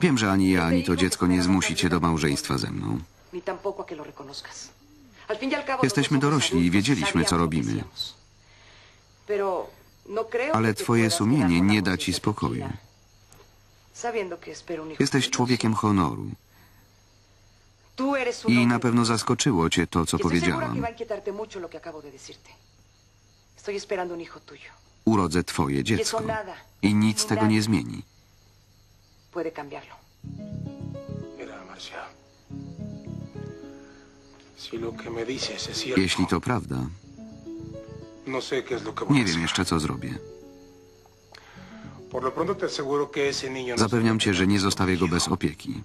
Wiem, że ani ja, ani to dziecko nie zmusi cię do małżeństwa ze mną. Y Jesteśmy dorośli i wiedzieliśmy, co robimy. no Ale twoje sumienie nie da ci spokoju. Jesteś człowiekiem honoru. I na pewno zaskoczyło cię to, co Y powiedziałam. Urodzę twoje dziecko. I nic tego nie zmieni. Puede cambiarlo. Mira, Marcia. Si lo que me dices es cierto, Jeśli to prawda, no sé qué es lo que voy a nie hacer. wiem jeszcze, co zrobię. Por lo pronto te aseguro que ese niño no Zapewniam cię, że nie zostawię go bez opieki.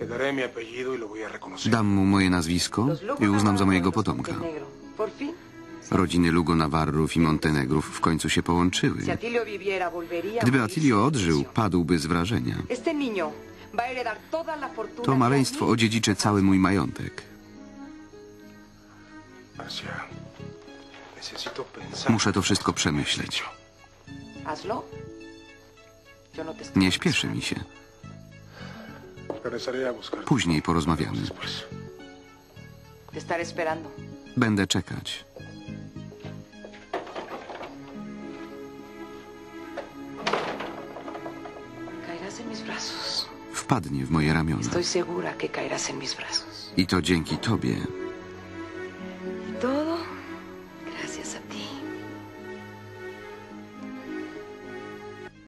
Le daré mi apellido y lo voy a reconocer. Dam mu moje nazwisko Los i uznam za mojego potomka. Fin. Rodziny Lugo Navarrów i Montenegrów w końcu się połączyły. Gdyby Atilio odżył, padłby z wrażenia. To maleństwo odziedziczy cały mój majątek. Muszę to wszystko przemyśleć. No Nie śpieszy mi się. Później porozmawiamy. Będę czekać. Wpadnie w moje ramiona. I to dzięki tobie